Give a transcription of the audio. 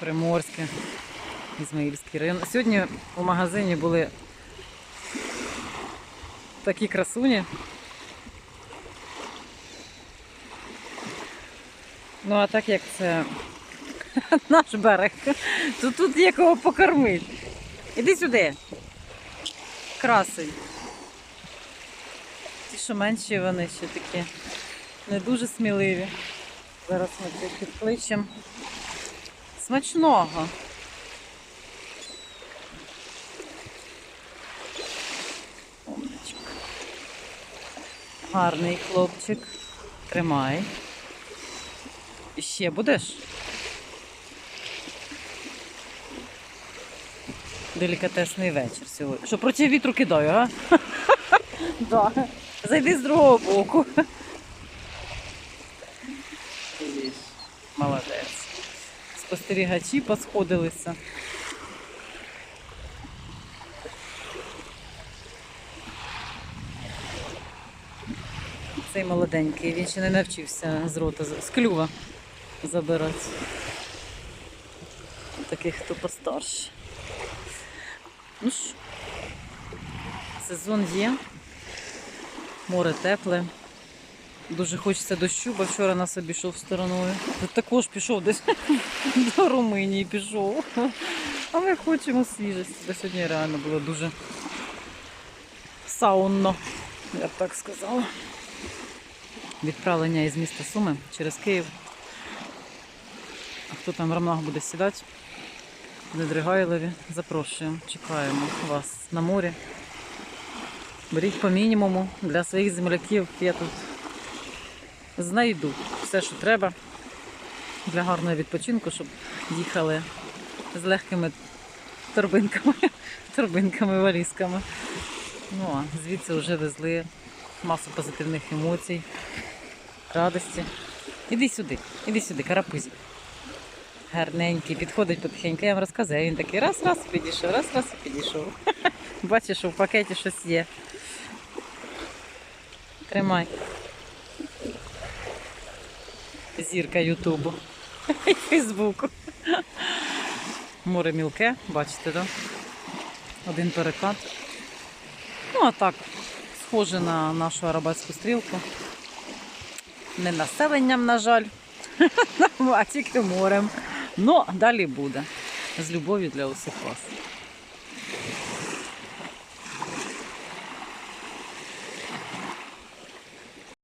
Приморське, Ізмаїльський район. Сьогодні у магазині були такі красуні. Ну, а так як це наш берег, то тут є кого покормити. Іди сюди. Красень. Ті, що менші, вони ще такі не дуже сміливі. Зараз ми це підкличемо. Смачного. Умничок. Гарний хлопчик. Тримай. І ще будеш? Делікатесний вечір сьогодні. Що проти вітру кидаю, а? Да. Зайди з другого боку. Молодець. Спостерігачі посходилися. Цей молоденький, він ще не навчився з рота, з- клюва забирати. Таких, хто постарше. Ну що, сезон є, море тепле. Дуже хочеться дощу, бо вчора нас обійшов стороною. Тут також пішов десь до Румунії пішов. А ми хочемо свіжості. Бо сьогодні реально було дуже саунно, я б так сказала. Відправлення із міста Суми через Київ. А хто там в рамнах буде сідати? Недригайлові. Запрошуємо, чекаємо вас на морі. Беріть по мінімуму для своїх земляків. Я тут знайду все, що треба для гарного відпочинку, щоб їхали з легкими торбинками, торбинками, валізками. Ну а звідси вже везли масу позитивних емоцій, радості. Іди сюди, іди сюди, карапузі. Гарненький, підходить потихеньку, я вам розказую. Він такий раз-раз і підійшов, раз-раз і підійшов. Бачиш, що в пакеті щось є. Тримай. Зірка Ютубу і Фейсбуку. Море мілке, бачите, так? Один перекат. Ну, а так, схоже на нашу арабатську стрілку. Не населенням, на жаль, а тільки морем. Ну, далі буде. З любов'ю для усіх вас.